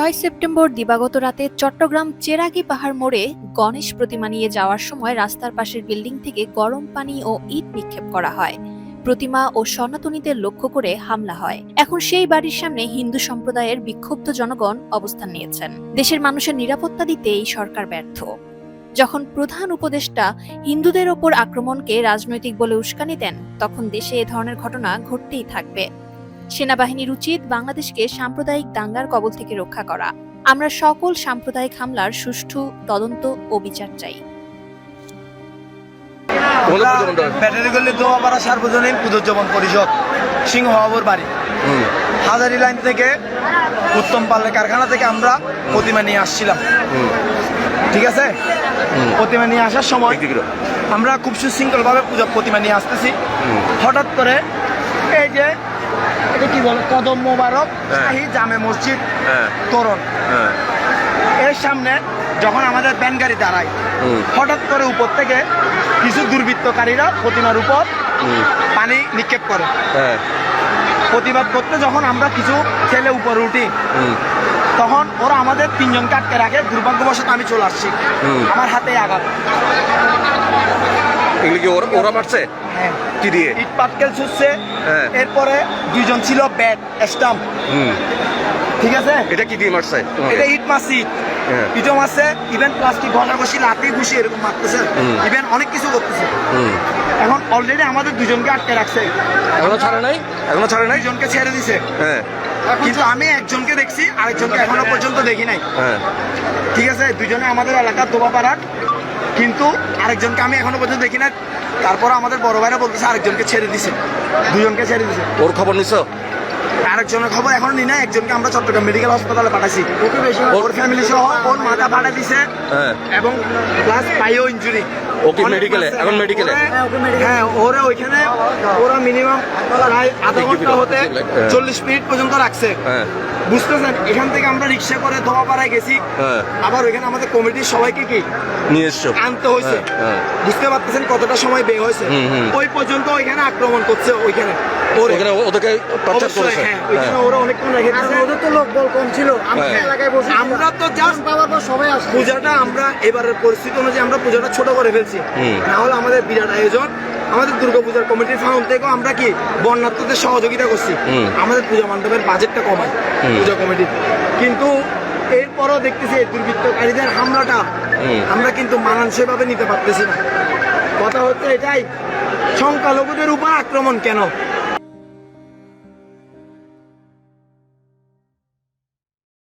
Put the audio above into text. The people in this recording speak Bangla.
ছয় সেপ্টেম্বর দিবাগত রাতে চট্টগ্রাম চেরাগি পাহাড় মোড়ে গণেশ প্রতিমা নিয়ে যাওয়ার সময় রাস্তার পাশের বিল্ডিং থেকে গরম পানি ও ইট নিক্ষেপ করা হয়। প্রতিমা ও সনাতনীদের লক্ষ্য করে হামলা হয়। এখন সেই বাড়ির সামনে হিন্দু সম্প্রদায়ের বিক্ষুব্ধ জনগণ অবস্থান নিয়েছেন। দেশের মানুষের নিরাপত্তা দিতে এই সরকার ব্যর্থ। যখন প্রধান উপদেষ্টা হিন্দুদের ওপর আক্রমণকে রাজনৈতিক বলে উস্কানি দেন, তখন দেশে এ ধরনের ঘটনা ঘটতেই থাকবে। সেনাবাহিনীর উচিত বাংলাদেশকে সাম্প্রদায়িক দাঙ্গার কবল থেকে রক্ষা করা। আমরা সকল সাম্প্রদায়িক হামলার সুষ্ঠু তদন্ত ও বিচার চাই। তোমাদের পুজো মণ্ডপ ব্যাটারি গল্লি দোয়াপাড়া সার্বজনীন পুজোজ্জীবন পরিষদ সিংহবাবুর বাড়ি। হাজারি লাইন থেকে উত্তম পাল্লে কারখানা থেকে আমরা প্রতিমা নিয়ে আসছিলাম। ঠিক আছে? প্রতিমা নিয়ে আসার সময় আমরা খুব সুশৃঙ্খলভাবে পুজো প্রতিমা নিয়ে আসতেছি। হঠাৎ করে এই যে এটা কি বলে? কদম মোবারক হ্যাঁ। শাহী জামে মসজিদ হ্যাঁ। তোরণ। হ্যাঁ। এর সামনে যখন আমাদের ব্যান গাড়ি দাঁড়ায় হঠাৎ করে উপর থেকে কিছু দুর্বৃত্তকারীরা প্রতিমার উপর পানি নিক্ষেপ করে। প্রতিবাদ করতে যখন আমরা কিছু ছেলে উপরে উঠি তখন ওরা আমাদের তিনজনকে আটকে রাখে দুর্ভাগ্যবশত আমি চলে আসছি। আমার হাতে আঘাত। এগুলি কি ওরা- ওরা মারছে? হ্যাঁ। কি দিয়ে? ইট পাটকেল ছুটছে। হ্যাঁ। এরপরে দুইজন ছিল ব্যাট স্টাম্প। ঠিক আছে? এটা কি দিয়ে মারছে এটা ইট হ্যাঁ। ইটও মারছে ইভেন প্লাস্টিক ঘষি লাঠি ঘুষি এরকম মারতেছে। ইভেন অনেক কিছু করতেছে। এখন অলরেডি আমাদের দুজনকে আটকে রাখছে। এখনও ছাড়ে নাই? এখনও ছাড়ে নাই? দুজনকে ছেড়ে দিছে। হ্যাঁ। কিন্তু আমি একজনকে দেখছি আরেকজনকে এখনও পর্যন্ত দেখি নাই। ঠিক আছে? দুজনে আমাদের এলাকার দোবা পাড়ার কিন্তু আরেকজনকে আমি এখনও পর্যন্ত দেখি না তারপর আমাদের বড় ভাইরা বলতেছে আরেকজনকে ছেড়ে দিছে। দুজনকে ছেড়ে দিছে। ওর খবর নিছ? আরেকজনের খবর এখন নি না একজনকে আমরা চট্টগ্রাম মেডিকেল হাসপাতালে পাঠাইছি। ওকে বেশি ওর ফ্যামিলি সহ ওর মাথা ফাটা দিছে হ্যাঁ। এবং প্লাস পাইও ইঞ্জুরি ও কি medical এ? এখন medical এ? হ্যাঁ ওরা ওইখানে ওরা মিনিমাম প্রায় আধা ঘণ্টা হতে হ্যাঁ। চল্লিশ মিনিট পর্যন্ত রাখছে। হ্যাঁ। বুঝতেছেন? এখান থেকে আমরা রিক্সা করে ধোয়াপাড়ায় গেছি। হ্যাঁ। আবার ওইখানে আমাদের কমিটির সবাইকে কি? নিয়ে এসছো। আনতে হয়েছে। হ্যাঁ, হ্যাঁ। বুঝতে পারতেছেন কতটা সময় বের হয়েছে। ওই পর্যন্ত ওইখানে আক্রমণ করছে ওইখানে। ওরে। ওখানে ওদেরকে টর্চার করেছে। হ্যাঁ, ওইখানে ওরা অনেকক্ষণ রেখে ওদের তো লোক বল কম ছিল। আমরা হ্যাঁ। এলাকায় বসে আমরা তো জাস্ট পূজাটা আমরা এবারের পরিস্থিতি অনুযায়ী আমরা পূজাটা ছোট করে ফেলছি। হুম। না হলে আমাদের বিরাট আয়োজন আমাদের দুর্গাপূজার কমিটির ফাউন্ড থেকেও আমরা কি বন্যার্থদের সহযোগিতা করছি। আমাদের পূজা মণ্ডপের বাজেটটা কমায় পূজা কমিটি কিন্তু এরপরও দেখতেছি এই দুর্বৃত্তকারীদের হামলাটা আমরা কিন্তু মানানসইভাবে নিতে পারতেছি না। কথা হচ্ছে এটাই সংখ্যালঘুদের উপর আক্রমণ কেন?